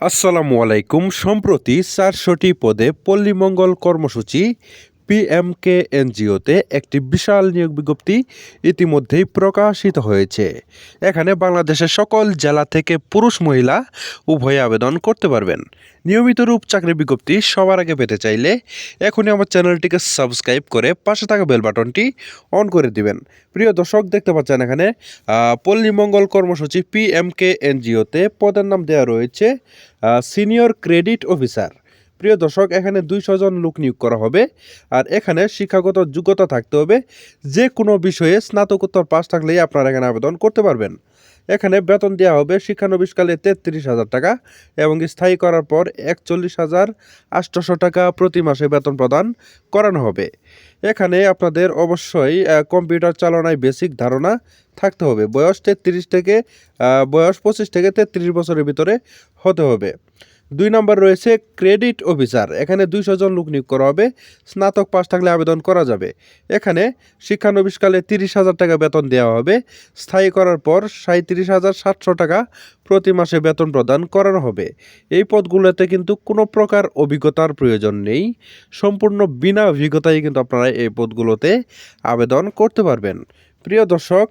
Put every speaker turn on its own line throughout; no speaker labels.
আসসালামু আলাইকুম। সম্প্রতি চারশোটি পদে পল্লীমঙ্গল কর্মসূচি পিএমকে এনজিওতে একটি বিশাল নিয়োগ বিজ্ঞপ্তি ইতিমধ্যেই প্রকাশিত হয়েছে। এখানে বাংলাদেশের সকল জেলা থেকে পুরুষ মহিলা উভয়ে আবেদন করতে পারবেন। নিয়মিত রূপ চাকরি বিজ্ঞপ্তি সবার আগে পেতে চাইলে এখনই আমার চ্যানেলটিকে সাবস্ক্রাইব করে পাশে থাকা বেল বাটনটি অন করে দিবেন। প্রিয় দর্শক, দেখতে পাচ্ছেন এখানে পল্লীমঙ্গল কর্মসূচি পিএমকে এনজিওতে পদের নাম দেওয়া রয়েছে সিনিয়র ক্রেডিট অফিসার। প্রিয় দর্শক, এখানে দুইশো জন লোক নিয়োগ করা হবে আর এখানে শিক্ষাগত যোগ্যতা থাকতে হবে। যে কোনো বিষয়ে স্নাতকোত্তর পাশ থাকলেই আপনারা এখানে আবেদন করতে পারবেন। এখানে বেতন দেওয়া হবে শিক্ষানবিশকালে তেত্রিশ হাজার টাকা এবং স্থায়ী করার পর একচল্লিশ হাজার আটশোশো টাকা প্রতি মাসে বেতন প্রদান করানো হবে। এখানে আপনাদের অবশ্যই কম্পিউটার চালনায় বেসিক ধারণা থাকতে হবে। বয়স তেত্রিশ থেকে বয়স পঁচিশ থেকে তেত্রিশ বছরের ভিতরে হতে হবে। দুই নম্বর রয়েছে ক্রেডিট অফিসার। এখানে দুইশো জন লোক নিয়োগ করা হবে। স্নাতক পাস থাকলে আবেদন করা যাবে। এখানে শিক্ষানবিশকালে তিরিশ হাজার টাকা বেতন দেওয়া হবে। স্থায়ী করার পর সাঁত্রিশ হাজার সাতশো টাকা প্রতি মাসে বেতন প্রদান করানো হবে। এই পদগুলোতে কিন্তু কোনো প্রকার অভিজ্ঞতার প্রয়োজন নেই। সম্পূর্ণ বিনা অভিজ্ঞতায় কিন্তু আপনারা এই পদগুলোতে আবেদন করতে পারবেন। প্রিয় দর্শক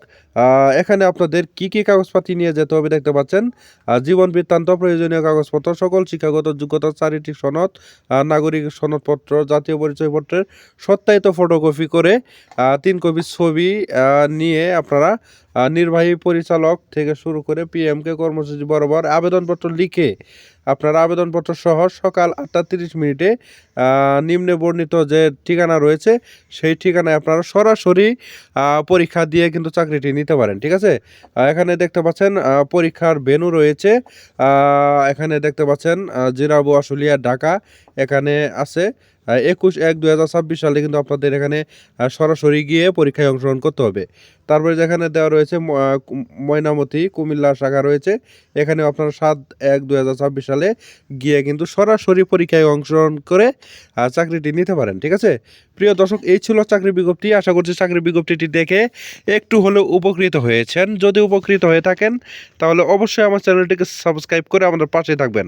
এখানে আপনাদের কি কি কাগজপাতি নিয়ে যেতে হবে দেখতে পাচ্ছেন? জীবন বৃত্তান্ত, প্রয়োজনীয় কাগজপত্র, সকল শিক্ষাগত যোগ্যতা চারিত্রিক সনদ নাগরিক সনদপত্র, জাতীয় পরিচয়পত্রের সত্যায়িত ফটোকপি করে তিন কপি ছবি নিয়ে আপনারা নির্বাহী পরিচালক থেকে শুরু করে পিএমকে কর্মসূচি বরাবর আবেদনপত্র লিখে আপনার আবেদনপত্র সহ সকাল আটটা তিরিশ মিনিটে নিম্নে বর্ণিত যে ঠিকানা রয়েছে, সেই ঠিকানায় আপনারা সরাসরি পরীক্ষা দিয়ে কিন্তু চাকরিটি নিতে পারেন, ঠিক আছে? এখানে দেখতে পাচ্ছেন পরীক্ষার ভেনু রয়েছে এখানে দেখতে পাচ্ছেন জিরাবু আশুলিয়া, ঢাকা, এখানে আছে একুশ এক দুই হাজার ছাব্বিশ সালে কিন্তু আপনাদের এখানে সরাসরি গিয়ে পরীক্ষায় অংশগ্রহণ করতে হবে। তারপরে যেখানে দেওয়া রয়েছে ময়নামতি, কুমিল্লা শাখা রয়েছে, এখানে আপনারা সাত এক দুই হাজার ছাব্বিশ সালে গিয়ে কিন্তু সরাসরি পরীক্ষায় অংশগ্রহণ করে চাকরিটি নিতে পারেন, ঠিক আছে? প্রিয় দর্শক, এই ছিল চাকরি বিজ্ঞপ্তি। আশা করছি চাকরি বিজ্ঞপ্তিটি দেখে একটু হলেও উপকৃত হয়েছেন। যদি উপকৃত হয়ে থাকেন, তাহলে অবশ্যই আমার চ্যানেলটিকে সাবস্ক্রাইব করে আমাদের পাশে থাকবেন।